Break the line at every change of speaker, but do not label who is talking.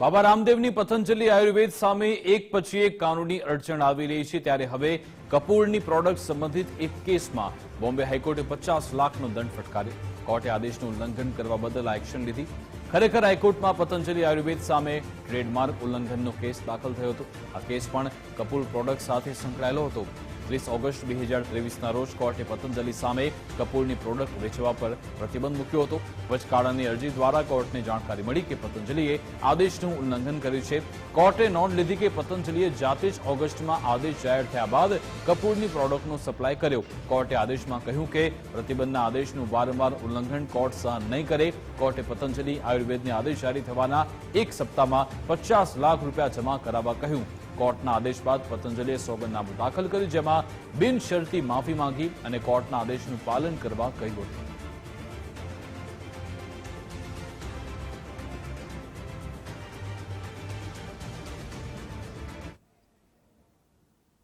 બાબા રામદેવની પતંજલિ આયુર્વેદ સામે એક પછી એક કાનૂની અડચણ આવી રહી છે ત્યારે હવે કપૂરની પ્રોડક્ટ સંબંધિત એક કેસમાં બોમ્બે હાઈકોર્ટે પચાસ લાખનો દંડ ફટકાર્યો. કોર્ટે આદેશનું ઉલ્લંઘન કરવા બદલ એક્શન લીધી. ખરેખર હાઈકોર્ટમાં પતંજલિ આયુર્વેદ સામે ટ્રેડમાર્ક ઉલ્લંઘનનો કેસ દાખલ થયો હતો. આ કેસ પણ કપૂર પ્રોડક્ટ સાથે સંકળાયેલો હતો. ત્રીસ ઓગસ્ટ બે હજાર ત્રેવીસના રોજ કોર્ટે પતંજલિ સામે કપૂરની પ્રોડક્ટ વેચવા પર પ્રતિબંધ મૂક્યો હતો. વચગાળાની અરજી દ્વારા કોર્ટને જાણકારી મળી કે પતંજલિએ આદેશનું ઉલ્લંઘન કર્યું છે. કોર્ટે નોંધ લીધી કે પતંજલિએ જાતે જ ઓગસ્ટમાં આદેશ જાહેર થયા બાદ કપૂરની પ્રોડક્ટનો સપ્લાય કર્યો. કોર્ટે આદેશમાં કહ્યું કે પ્રતિબંધના આદેશનું વારંવાર ઉલ્લંઘન કોર્ટ સહન નહીં કરે. કોર્ટે પતંજલિ આયુર્વેદને આદેશ જારી થવાના એક સપ્તાહમાં પચાસ લાખ રૂપિયા જમા કરાવવા કહ્યું. કોર્ટના આદેશ બાદ પતંજલિએ સોગંદનામું દાખલ કર્યું, જેમાં બિનશરતી માફી માંગી અને કોર્ટના આદેશનું પાલન કરવા કહ્યું હતું.